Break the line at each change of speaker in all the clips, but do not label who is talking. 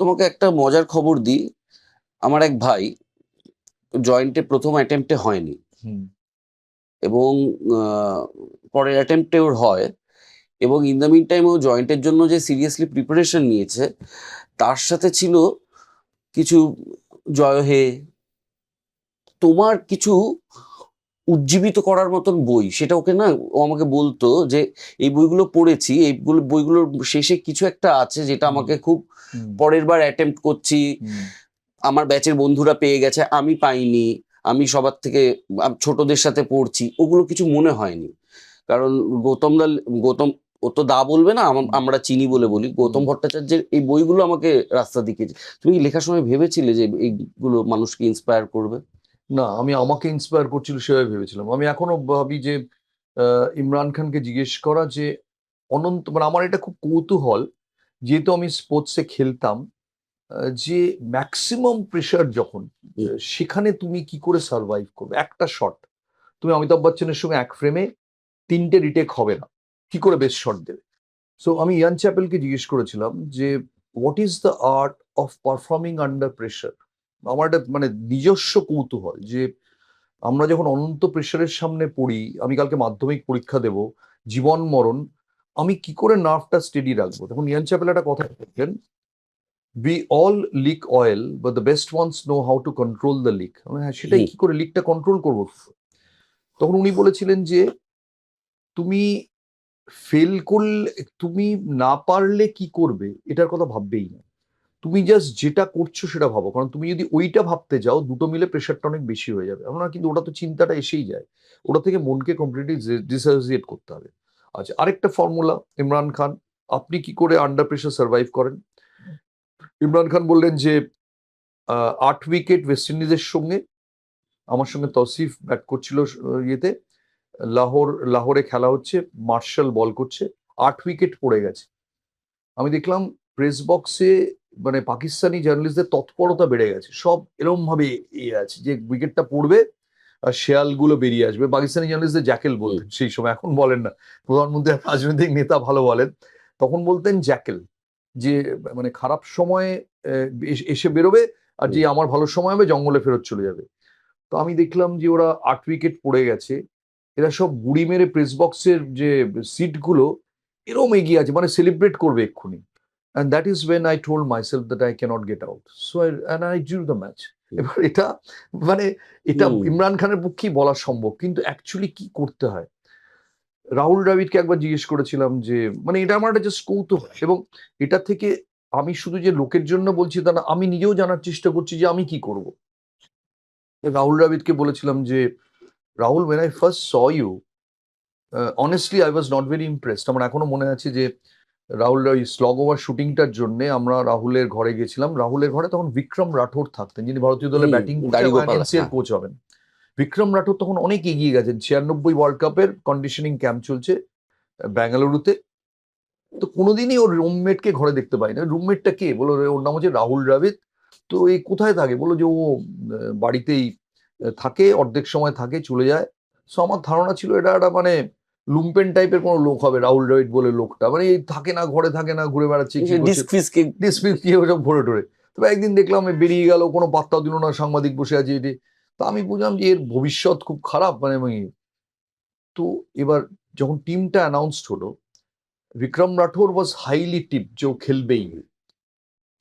তোমাকে একটা মজার খবর দিই। আমার এক ভাই জয়েন্টে প্রথম অ্যাটেম্পটে হয়নি। এবং পরের অ্যাটেম্পটে ওর হয়। এবং ইন দ্য মিন টাইম ও জয়েন্টের জন্য যে সিরিয়াসলি প্রিপারেশন নিয়েছে তার সাথে ছিল কিছু জয় হে। তোমার কিছু উজ্জীবিত করার মতন বই। সেটা ওকে না ও আমাকে বলতো যে এই বইগুলো পড়েছি এইগুলো বইগুলোর শেষে কিছু একটা আছে যেটা আমাকে খুব পরের বার অ্যাটেম্প্ট করছি। আমার ব্যাচের বন্ধুরা পেয়ে গেছে আমি পাইনি আমি সবার থেকে ছোটদের সাথে পড়ছি। ওগুলো কিছু মনে হয়নি। কারণ গৌতম দা গৌতম ও তো দা বলবে না আম- আমরা চিনি বলে বলি। গৌতম ভট্টাচার্যের এই বইগুলো আমাকে রাস্তা দেখিয়েছে। তুমি লেখার সময় ভেবেছিলে যে এইগুলো মানুষকে ইন্সপায়ার করবে?
না আমি আমাকে ইন্সপায়ার করছিল সেভাবে ভেবেছিলাম। আমি এখনও ভাবি যে ইমরান খানকে জিজ্ঞেস করা যে অনন্ত মানে আমার এটা খুব কৌতূহল যেহেতু আমি স্পোর্টসে খেলতাম যে ম্যাক্সিমাম প্রেশার যখন সেখানে তুমি কি করে সার্ভাইভ করবে? একটা শট তুমি অমিতাভ বচ্চনের সঙ্গে এক ফ্রেমে তিনটে রিটেক হবে না কি করে বেস্ট শট দেবে? সো আমি ইয়ান চ্যাপেলকে জিজ্ঞেস করেছিলাম যে what is the art of performing under pressure আমার একটা মানে নিজস্ব কৌতূহল যে আমরা যখন অনন্ত প্রেশারের সামনে পড়ি আমি কালকে মাধ্যমিক পরীক্ষা দেব জীবন মরণ আমি কি করে নার্ভটা স্টেডি রাখব? তখন ইয়ান চ্যাপেল একটা কথা বলছেন বি অল লিক অয়েল বা the best ones know how to control the leak হ্যাঁ সেটাই কি করে লিকটা কন্ট্রোল করব? তখন উনি বলেছিলেন যে তুমি ফেল করলে তুমি না পারলে কি করবে? এটার কথা ভাববেই না। তুমি জাস্ট যেটা করছ সেটা ভাবো। কারণ তুমি যদি ওইটা ভাবতে যাও, দুটো মিলে প্রেশারটা অনেক বেশি হয়ে যাবে। আমরা কিন্তু ওটা তো চিন্তাটা এসেই যায়। ওটা থেকে মনকে কমপ্লিটলি ডিসোসিয়েট করতে হবে। আচ্ছা আরেকটা ফর্মুলা ইমরান খান। আপনি কি করে আন্ডার প্রেশার সার্ভাইভ করেন? ইমরান খান বললেন যে আট উইকেট ওয়েস্ট ইন্ডিজের সঙ্গে। আমার সঙ্গে তসিফ ব্যাট করছিল ইয়েতে। লাহোর, লাহোরে খেলা হচ্ছে, মার্শাল বল করছে। আট উইকেট পড়ে গেছে। আমি দেখলাম প্রেস বক্সে মানে পাকিস্তানি জার্নালিস্টদের তৎপরতা বেড়ে গেছে। সব এরম ভাবে ইয়ে আছে যে উইকেটটা পড়বে আর শেয়ালগুলো বেরিয়ে আসবে। পাকিস্তানি জার্নালিস্টদের জ্যাকেল বলতেন সেই সময়। এখন বলেন না। প্রধানমন্ত্রী রাজনৈতিক নেতা ভালো বলেন। তখন বলতেন জ্যাকেল যে মানে খারাপ সময়ে এসে বেরোবে আর যে আমার ভালো সময় হবে জঙ্গলে ফেরত চলে যাবে। তো আমি দেখলাম যে ওরা আট উইকেট পড়ে গেছে। এরা সব গুড়ি মেরে প্রেস বক্সের যে সিটগুলো এরম এগিয়ে আছে। মানে সেলিব্রেট করবে এক্ষুনি। And that is when I told myself that I can't get out so and I do the match এবার এটা মানে এটা ইমরান খানের পক্ষেই বলা সম্ভব কিন্তু অ্যাকচুয়ালি কি করতে হয়? রাহুল দ্রাবিড়কে একবার জিজ্ঞেস করেছিলাম যে মানে এটা আমার একটা জাস্ট কৌতূহল এবং এটা থেকে আমি শুধু যে লোকের জন্য বলছি তা না আমি নিজেও জানার চেষ্টা করছি যে আমি কি করব। রাহুল দ্রাবিড়কে বলেছিলাম যে Rahul when I first saw you honestly I was not very impressed আমার এখনও মনে আছে যে রাহুল ওই স্লগ ওভার শুটিংটার জন্য আমরা রাহুলের ঘরে গেছিলাম। রাহুলের ঘরে তখন বিক্রম রাঠোর থাকতেন যিনি ভারতীয়
দলের
ব্যাটিং। কোচ হবেন। বিক্রম রাঠোর তখন অনেক এগিয়ে গেছেন ছিয়ানব্বই ওয়ার্ল্ড কাপের কন্ডিশনিং ক্যাম্প চলছে বেঙ্গালুরুতে তো কোনোদিনই ওর রুমমেটকে ঘরে দেখতে পাই না। রুমমেটটা কে? বলো ওর নাম হচ্ছে রাহুল দ্রাবিড়। তো এই কোথায় থাকে? বলো যে ও বাড়িতেই থাকে অর্ধেক সময় থাকে চলে যায়। সো আমার ধারণা ছিল এটা একটা মানে লুম্পেন টাইপের কোনো লোক হবে রাহুল দ্রাবিড় বলে লোকটা। মানে এই থাকে না ঘরে থাকে না ঘুরে বেড়াচ্ছে কি দিয়ে ওসব টরে। তবে একদিন দেখলাম বেরিয়ে গেল কোনো পাত্তা দিল না সাংবাদিক বসে আছে এটি। তো আমি বুঝলাম যে এর ভবিষ্যৎ খুব খারাপ মানে আমি তো এবার যখন টিমটা অ্যানাউন্সড হলো Vikram Rathour was highly tip যে ও খেলবেই।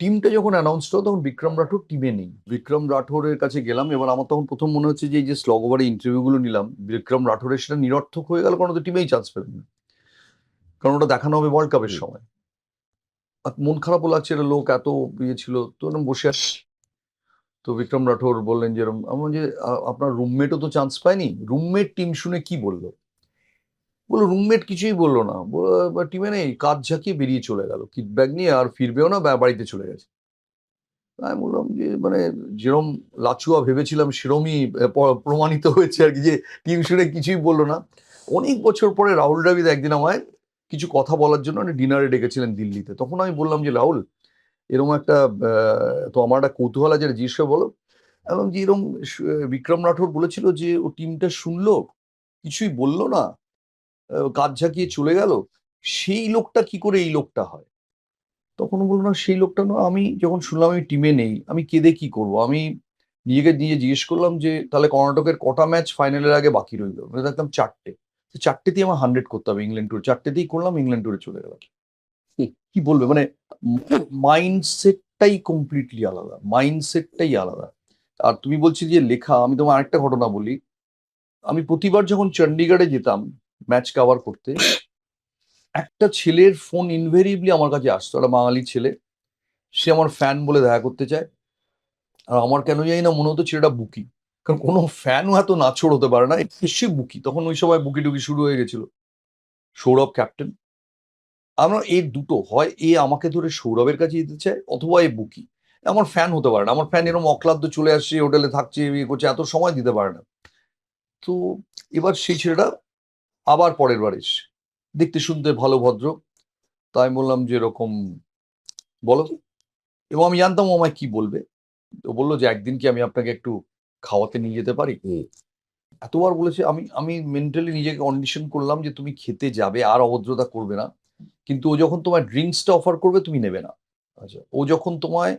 টিমটা যখন অ্যানাউন্স হলো, তখন বিক্রম রাঠোর টিমে নেই। বিক্রম রাঠোরের কাছে গেলাম, এবার আমার তখন প্রথম মনে হচ্ছে যে এই যে স্লগ ওভারে ইন্টারভিউগুলো নিলাম, বিক্রম রাঠোরের সেটা নিরর্থক হয়ে গেল, কারণ টিমেই চান্স পেলেন না। কারণ ওটা দেখানো হবে ওয়ার্ল্ড কাপের সময়। মন খারাপও লাগছে এটা লোক এত ইয়ে ছিল, তো এরকম বসে আছি। তো বিক্রম রাঠোর বললেন যে এরম আমার যে আপনার রুমমেটও তো চান্স পায়নি? রুমমেট টিম শুনে কি বলল? বলল রুমমেট কিছুই বলল না। টিমে নেই কাজ ঝাঁকিয়ে বেরিয়ে চলে গেল। কিট ব্যাগ নিয়ে আর ফিরবেও না বাড়িতে চলে গেছে। আমি বললাম যে মানে যেরম লাচুয়া ভেবেছিলাম, সেরমই প্রমাণিত হয়েছে আর কি যে, টিম শুনে কিছুই বলল না। অনেক বছর পরে রাহুল দ্রাবিড় একদিন আমায় কিছু কথা বলার জন্য উনি ডিনারে ডেকেছিলেন দিল্লিতে। তখন আমি বললাম যে, রাহুল এরকম একটা তো আমার একটা কৌতূহল আছে জিজ্ঞেস বলো। এবং যে এরকম স- বিক্রম রাঠোর বলেছিল যে, ও টিমটা শুনলো, কিছুই বলল না কাজ ঝাঁকিয়ে চলে গেল সেই লোকটা কি করে এই লোকটা হয়? তখন বলল না সেই লোকটা না আমি যখন শুনলাম আমি টিমে নেই আমি কেঁদে কি করব? আমি নিজেকে নিজে জিজ্ঞেস করলাম যে তাহলে কর্ণাটকের কটা ম্যাচ ফাইনালের আগে বাকি রইল? মানে দেখলাম চারটে। তো চারটেতেই আমার হান্ড্রেড করতে হবে ইংল্যান্ড ট্যুর চারটেতেই করলাম ইংল্যান্ড ট্যুরে চলে গেলাম। কি বলবে? মানে মাইন্ডসেটটাই কমপ্লিটলি আলাদা মাইন্ডসেটটাই আলাদা। আর তুমি বলছি যে লেখা আমি তোমার আরেকটা ঘটনা বলি। আমি প্রতিবার যখন চণ্ডীগড়ে যেতাম ম্যাচ কভার করতে। একটা ছেলের ফোন ইনভেরিবলি আমার কাছে আসতো, একটা বাঙালি ছেলে। সে আমার ফ্যান বলে দেখা করতে চায়। আর আমার কেন জানি না মনে হতো ছেলেটা বুকি। কারণ কোনো ফ্যানও এত নাচড় হতে পারে না। নিশ্চয়ই বুকি। তখন ওই সময় বুকি টুকি শুরু হয়ে গেছিল। সৌরভ ক্যাপ্টেন আমরা এই দুটো, হয় এ আমাকে ধরে সৌরভের কাছে যেতে চায়, অথবা এ বুকি। আমার ফ্যান হতে পারে না। আমার ফ্যান এরকম অক্লান্ত চলে আসছে হোটেলে থাকছে ইয়ে করছে, এত সময় দিতে পারে না। তো এবার সেই ছেলেটা আবার পরের বার এসে। দেখতে শুনতে ভালো ভদ্র। তাই বললাম যে এরকম বলো এবং আমি জানতাম ও আমায় কি বলবে। তো বলল যে একদিন কি আমি আপনাকে একটু খাওয়াতে নিয়ে যেতে পারি। এতবার বলেছে আমি আমি মেন্টালি নিজেকে কন্ডিশন করলাম যে তুমি খেতে যাবে আর অভদ্রতা করবে না। কিন্তু ও যখন তোমায় ড্রিঙ্কসটা অফার করবে তুমি নেবে না। আচ্ছা ও যখন তোমায়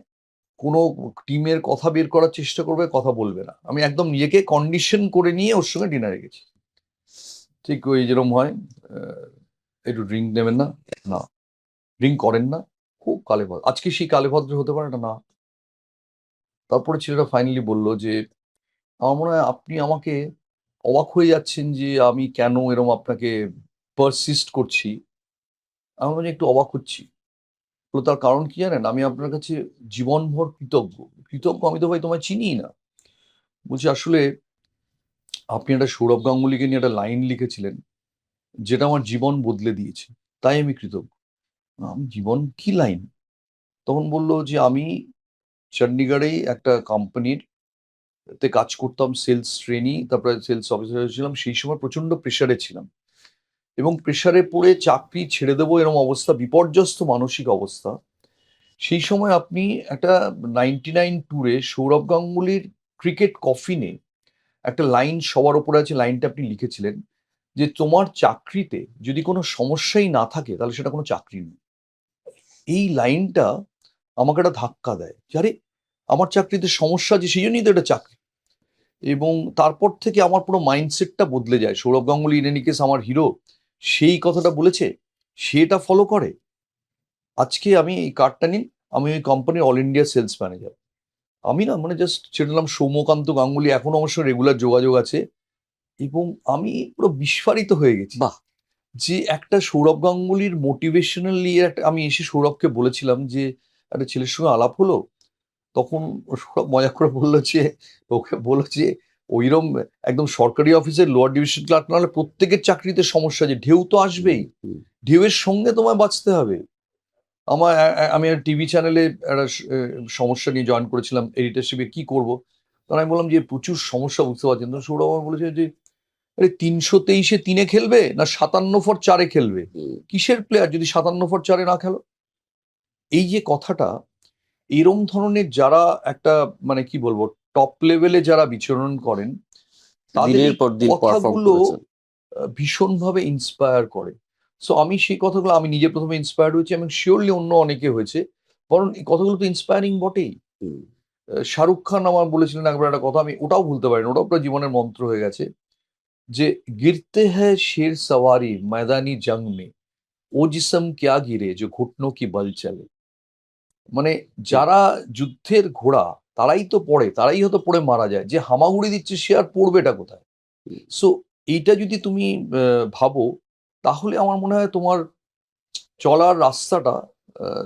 কোনো টিমের কথা বের করার চেষ্টা করবে কথা বলবে না। আমি একদম নিজেকে কন্ডিশন করে নিয়ে ওর সঙ্গে ডিনারে গেছি। ঠিক ওই যেরকম হয় একটু ড্রিঙ্ক নেবেন না না। ড্রিঙ্ক করেন না খুব কালে ভদ্র আজকে সেই কালে ভদ্র হতে পারে না তারপরে ছেলেটা ফাইনালি বলল যে আমার মনে হয় আপনি আমাকে অবাক হয়ে যাচ্ছেন যে আমি কেন এরকম আপনাকে পারসিস্ট করছি। আমি মানে একটু অবাক হচ্ছি। বলল, তার কারণ কি জানেন? আমি আপনার কাছে জীবনভর কৃতজ্ঞ। কৃতজ্ঞ আমি তো ভাই তোমায় চিনি না। বলছি আসলে আপনি একটা সৌরভ গাঙ্গুলিকে নিয়ে একটা লাইন লিখেছিলেন, যেটা আমার জীবন বদলে দিয়েছে, তাই আমি কৃতজ্ঞ। জীবন কি লাইন? তখন বলল যে, আমি চণ্ডীগড়েই একটা কোম্পানির তে কাজ করতাম সেলস ট্রেনি তারপরে সেলস অফিসার ছিলাম, সেই সময় প্রচণ্ড প্রেশারে ছিলাম। এবং প্রেশারে পড়ে চাকরি ছেড়ে দেবো এরকম অবস্থা, বিপর্যস্ত মানসিক অবস্থা। সেই সময় আপনি একটা নাইনটি নাইন ট্যুরে সৌরভ গাঙ্গুলির ক্রিকেট কফিনে একটা লাইন সবার ওপরে আছে, লাইনটা আপনি লিখেছিলেন যে তোমার চাকরিতে যদি কোনো সমস্যাই না থাকে, তাহলে সেটা কোনো চাকরি নেই এই লাইনটা আমাকে একটা ধাক্কা দেয় যে, আরে, আমার চাকরিতে সমস্যা আছে, সেই জন্যই তো এটা চাকরি। এবং তারপর থেকে আমার পুরো মাইন্ডসেটটা বদলে যায়। সৌরভ গাঙ্গুলি, ইন আমার হিরো সেই কথাটা বলেছে, সেটা ফলো করে। আজকে আমি এই কার্ডটা নিন, আমি ওই কোম্পানির অল ইন্ডিয়া সেলস ম্যানেজার আমি না মানে জাস্ট নাম সৌম্যকান্ত গাঙ্গুলি এখন অবশ্য রেগুলার যোগাযোগ আছে এবং আমি পুরো বিস্ফারিত হয়ে গেছি।
বাহ।
যে একটা সৌরভ গাঙ্গুলির মোটিভেশনাল নিয়ে একটা আমি এসে সৌরভকে বলেছিলাম যে একটা ছেলের সঙ্গে আলাপ হলো? তখন সৌরভ মজা করে বলল যে ওকে বলল যে ওইরকম একদম সরকারি অফিসের লোয়ার ডিভিশন ক্লার্ক নাহলে প্রত্যেকের চাকরিতে সমস্যা যে ঢেউ তো আসবেই। ঢেউয়ের সঙ্গে তোমায় বাঁচতে হবে। আমার আমি টিভি চ্যানেলে একটা সমস্যা নিয়ে জয়েন করেছিলাম এডিটারশিপে কি করব? তখন আমি বললাম যে প্রচুর সমস্যা বুঝতে পারছেন তো সৌরভ আমার বলেছে যে আরে তিনশো তেইশে তিনে খেলবে না সাতান্ন ফর চারে খেলবে? কিসের প্লেয়ার যদি সাতান্ন ফর চারে না খেলো? এই যে কথাটা এরম ধরনের যারা একটা মানে কি বলব টপ লেভেলে যারা বিচরণ করেন তাদের কথাগুলো ভীষণভাবে ইন্সপায়ার করে। সো আমি সেই কথাগুলো আমি নিজে প্রথমে ইন্সপায়ার্ড হয়েছি এবং শিওরলি অন্য অনেকে হয়েছে। বরং এই কথাগুলো তো ইন্সপায়ারিং বটেই। শাহরুখ খান আমার বলেছিলেন একবার একটা কথা আমি ওটাও ভুলতে পারি না ওটাও পুরো জীবনের মন্ত্র হয়ে গেছে যে গিরতে হ্যায় শের সওয়ারি ময়দানি জং মে ও জিসম ক্যা গিরে যে ঘুটনো কি বল চলে। মানে যারা যুদ্ধের ঘোড়া তারাই তো পড়ে তারাই হয়তো পড়ে মারা যায়। যে হামাগুড়ি দিচ্ছে সে আর পড়বেটা কোথায়? সো এইটা যদি তুমি আহ, ভাবো তাহলে আমার মনে হয় তোমার চলার রাস্তাটা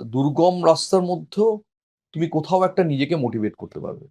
দুর্গম রাস্তার মধ্যেও তুমি কোথাও একটা নিজেকে মোটিভেট করতে পারবে।